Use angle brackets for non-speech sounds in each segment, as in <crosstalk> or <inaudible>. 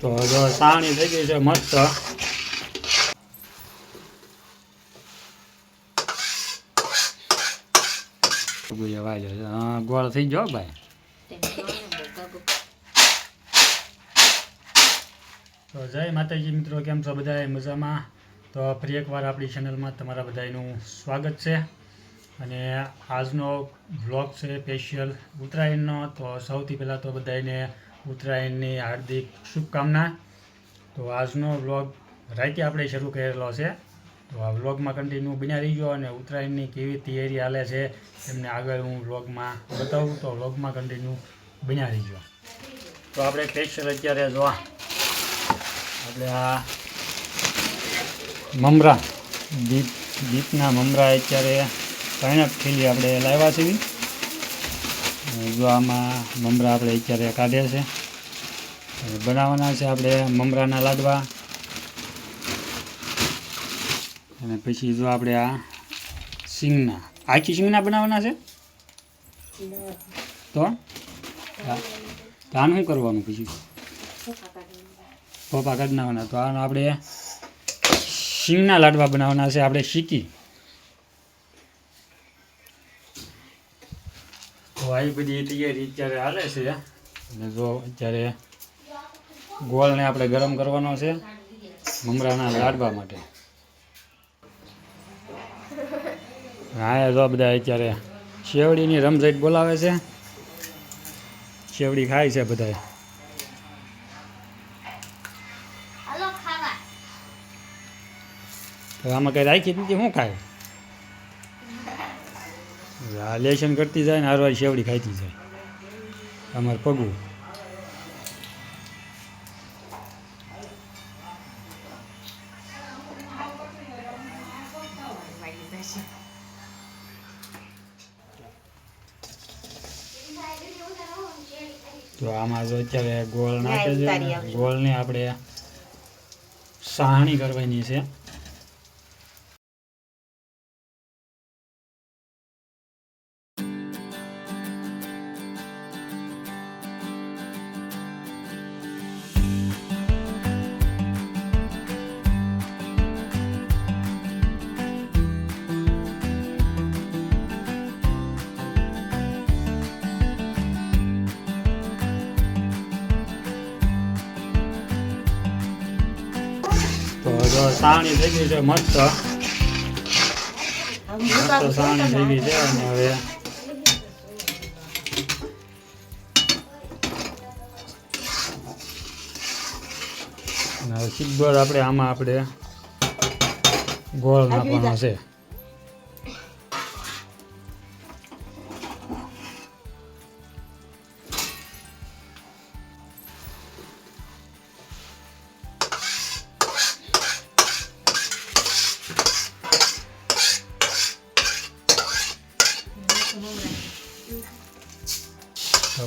તો જો સાણી થઈ ગઈ છે, મસ્ત. ગોળ થઈ ગયો ભાઈ. તો જય માતાજી મિત્રો, કેમ છો બધા મજામાં? તો ફરી એકવાર આપણી ચેનલમાં તમારા બધાનું સ્વાગત છે. અને આજનો વ્લોગ છે સ્પેશિયલ ઉત્તરાયણનો. તો સૌથી પહેલાં તો બધાને ઉત્તરાયણની હાર્દિક શુભકામના. તો આજનો વ્લોગ રાતે આપણે શરૂ કરેલો છે. તો આ વ્લોગમાં કન્ટિન્યુ બન્યા રહીજો અને ઉત્તરાયણની કેવી તૈયારી હાલે છે એમને આગળ હું વ્લોગમાં બતાવું. તો વ્લોગમાં કન્ટિન્યુ બન્યા રહીજો. તો આપણે સ્પેશિયલ અત્યારે જો આપણે આ મમરા, દીપ, દીપના મમરા અત્યારે ત્રણ થેલી આપણે લાવ્યા છે અને જો આમાં મમરા આપણે અત્યારે કાઢ્યા છે. બનાવવાના છે આપણે મમરાના લાડવા. અને પછી જો આપણે આ સિંગના આખી સિંગના બનાવવાના છે? તો? આનું શું કરવાનું પછી? પોપા કાઢી નાખવાના. તો આનો આપણે સિંગના લાડવા બનાવવાના છે. આપણે શીકી તો આવી બધી તૈયારી અત્યારે હાલે છે. અને જો અત્યારે ગોળને આપણે ગરમ કરવાનો છે મમરાના લાડવા માટે. હા જો બધા અત્યારે શેવડીની રમઝટ બોલાવે છે. શેવડી ખાય છે ખાવા. આમાં કઈ રાખી દીધી શું ખાય? આ લેશન કરતી જાય ને હારવાર શેવડી ખાતી જાય. અમારે પગું. તો આમાં જો અત્યારે ગોળ નાખે છે ને, ગોળને આપણે સાહણી કરવાની છે. સાવણી થઈ ગઈ છે મસ્ત. મસ્ત સાણી થઈ ગઈ છે અને હવે હવે સીધો આપણે આમાં આપણે ગોળ નાખવાનો છે.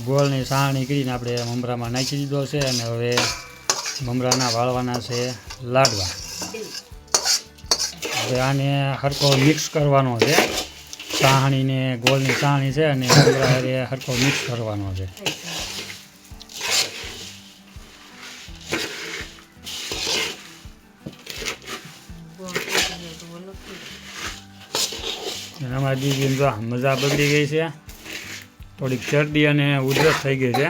ગોળની સાણી કરીને આપણે મમરામાં નાખી દીધો છે અને હવે મમરાના વાળવાના છે લાડવા. હવે આને હરખો મિક્સ કરવાનો છે. સાહણીને, ગોળની સાહણી છે અને મમરા હરખો મિક્સ કરવાનો છે. અમારી દીદી મજા બગડી ગઈ છે થોડીક શરદી અને ઉધરસ થઈ ગઈ છે.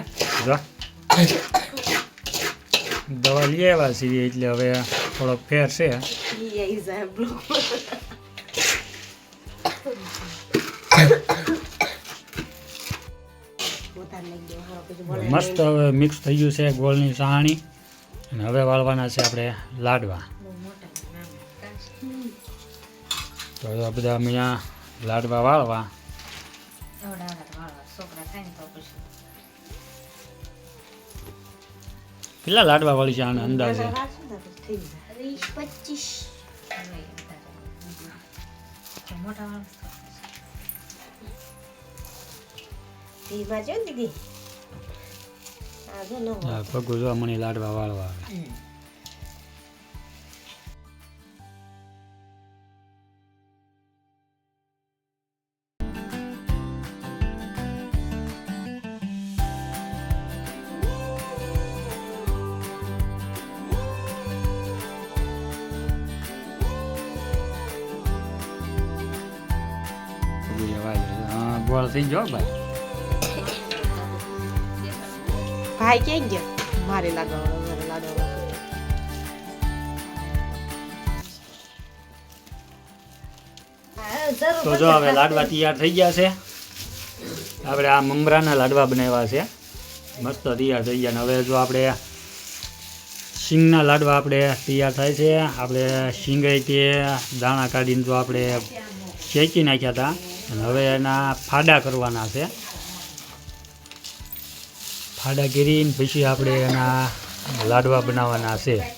દવા લઈ આવ્યા છીએ એટલે હવે થોડોક ફેર છે. મસ્ત હવે મિક્સ થઈ ગયું છે ગોળની સાહણી અને હવે વાળવાના છે આપણે લાડવા. તો બધા અહીંયા લાડવા વાળવા. કેટલા લાડવા વાળી છે આના અંદાજે? હા, પગું મને લાડવા વાળવા આવે. ગોળ થઈ ગયો ભાઈ ભાઈ ક્યાં ગયો મારે લાગવા મારે લાગવા હા, જરૂર તો જો હવે લાડવા તૈયાર થઈ ગયા છે. આપણે આ મમરાના લાડવા બનાવ્યા છે. મસ્ત તૈયાર થઈ ગયા. હવે જો આપણે શીંગના લાડવા આપણે તૈયાર થાય છે. આપણે શીંગાઈ તે દાણા કાઢીને જો આપણે શેકી નાખ્યા હતા. અને હવે એના ફાડા કરવાના છે. ફાડા કરીને પછી આપણે એના લાડવા બનાવવાના છે.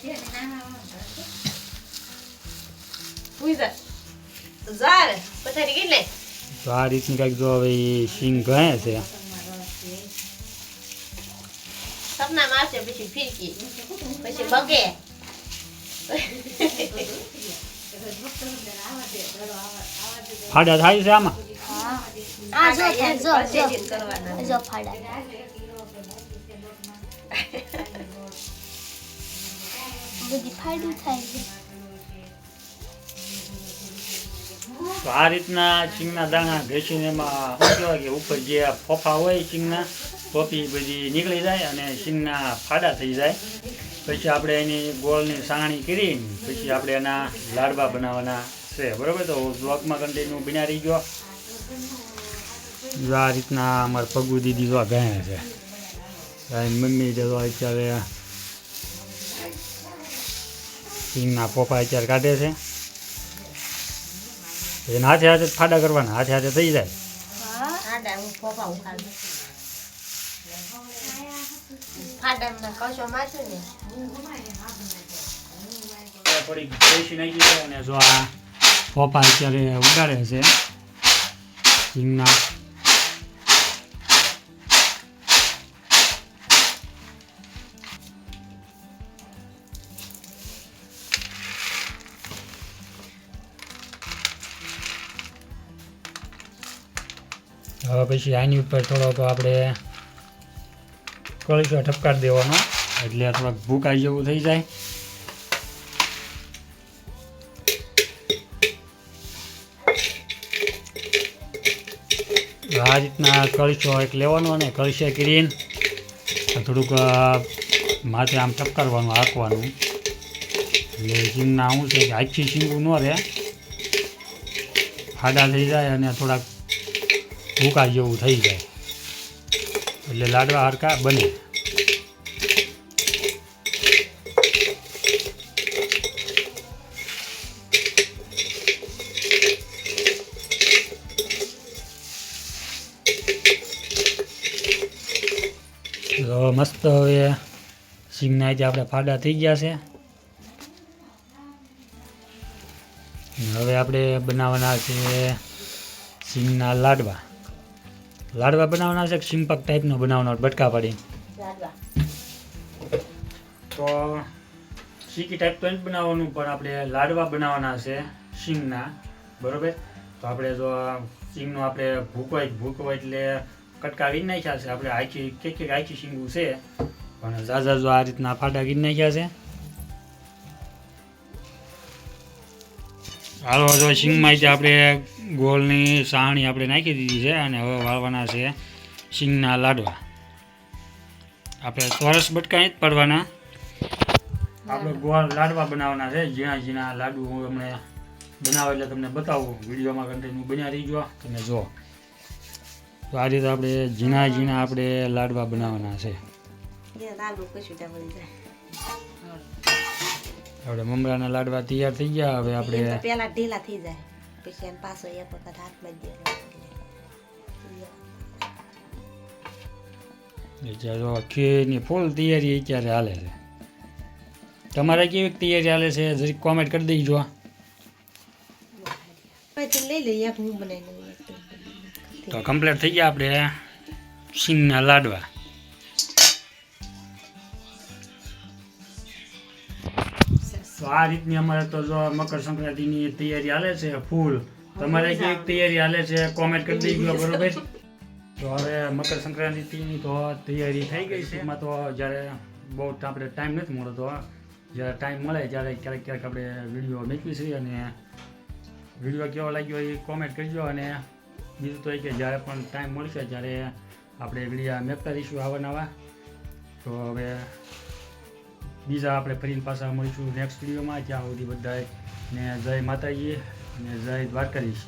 તો આ રીતની કાંઈક જો હવે એ સિંગ ગણે છે. પછી ફીરકી. પછી બગે <laughs> <laughs> ફાડા થાય છે આમાં? આ જો જો જો. જો ફાડા. બધી ફાડું થાય છે. તો આ રીતના ચીંગના દાણા ઘસીને એમાં શું કહેવાય કે ઉપર જે ફોફા હોય ચીંગના ફોફી બધી નીકળી જાય અને ચીંગના ફાડા થઈ જાય. પછી આપણે એની ગોળની સાણી કરી પછી આપણે એના લાડવા બનાવવાના છે બરાબર? તો બ્લોકમાં કન્ટિન્યુ બિના રહી ગયો. જો આ રીતના અમારે પગુ દીદી જો ગયા છે. મમ્મી જો અત્યારે શીંગના પપ્પા અત્યારે કાઢે છે. એને હાથે હાથે ફાડા કરવાના હાથે હાથે થઈ જાય. પડી ને પેશી નાખી અને જો આ પોપા અત્યારે ઉગાડે છે હિંગના. હવે પછી આની ઉપર થોડોક આપણે કળીસો ઠપકાર દેવાનો, એટલે થોડાક આવી જેવું થઈ જાય. આ રીતના કળશો એક લેવાનો અને કળશે કરીને થોડુંક માથે આમ ટપકારવાનું, હાંકવાનું. એટલે શીંગના શું છે કે આખી શીંગું ન રહે. ફાડા થઈ જાય અને થોડાક ભૂકા જેવું થઈ જાય. એટલે લાડવા હરકા બને. મસ્ત હવે સિંગના જે આપણે ફાડા થઈ ગયા છે. હવે આપણે બનાવવાના છે સિંગના લાડવા. લાડવા બનાવવાના છે કે સિંપક ટાઈપનો બનાવવાનો બટકા પાડી તો શીકી ટાઈપ તો નથી બનાવવાનું, પણ આપણે લાડવા બનાવવાના છે સિંગના બરોબર? તો આપણે જો સિંગનો આપણે ભૂકો હોય ભૂકો હોય એટલે કટકા વીન નાખ્યા છે. આપણે આખી કે કે આખી શીંગું છે. પણ ઝાઝા જો આ રીતના ફાટા ગીર નાખ્યા છે. હાલો, જો શીંગમાંથી આપણે ગોળની સાણી આપણે નાખી દીધી છે અને હવે વાળવાના છે શીંગના લાડવા. આપણે ચોરસ બટકા જ પડવાના. આપણે ગોળ લાડવા બનાવવાના છે. ઝીણા ઝીણા લાડુ હું હમણે બનાવે એટલે તમને બતાવું. વિડીયોમાં કન્ટિન્યુ બન્યા રહી ગયો તમે જો તો આ રીતે આપણે ઝીણા ઝીણા આપણે લાડવા બનાવવાના છે. આપણે મમરાના લાડવા તૈયાર થઈ ગયા હવે આપણે પહેલા ઢીલા થઈ જાય. પછી એને પાછો એક વખત હાથમાં દે ખીરની ફૂલ તૈયારી અત્યારે હાલે છે? તમારે કેવી તૈયારી હાલે છે? જરીક કોમેન્ટ કરી દેજો. લઈ લઈએ હું બનાવી લઉં એક તું કમ્પ્લીટ થઈ ગયા આપણે સિંગના લાડવા. તો આ રીતની અમારે તો જો મકર સંક્રાંતિની તૈયારી હાલે છે, ફૂલ. તમારે કેવી તૈયારી હાલે છે કોમેન્ટ કરી દેજો, બરોબર? તો હવે મકર સંક્રાંતિની તો તૈયારી થઈ ગઈ છે. એમાં તો જ્યારે બહુ આપણે ટાઈમ નથી મળતો જ્યારે ટાઈમ મળે ત્યારે ક્યારેક ક્યારેક આપણે વીડિયો મેકવી છીએ અને વીડિયો કેવો લાગ્યો એ કોમેન્ટ કરજો અને બીજું તો એ કે જ્યારે પણ ટાઈમ મળશે ત્યારે આપણે વિડીયા મેકતા રહીશું આવા નવા, તો હવે બીજા આપણે ફરીને પાછા મળીશું નેક્સ્ટ વિડીયોમાં ત્યાં સુધી બધાને જય માતાજી અને જય દ્વારકાધીશ.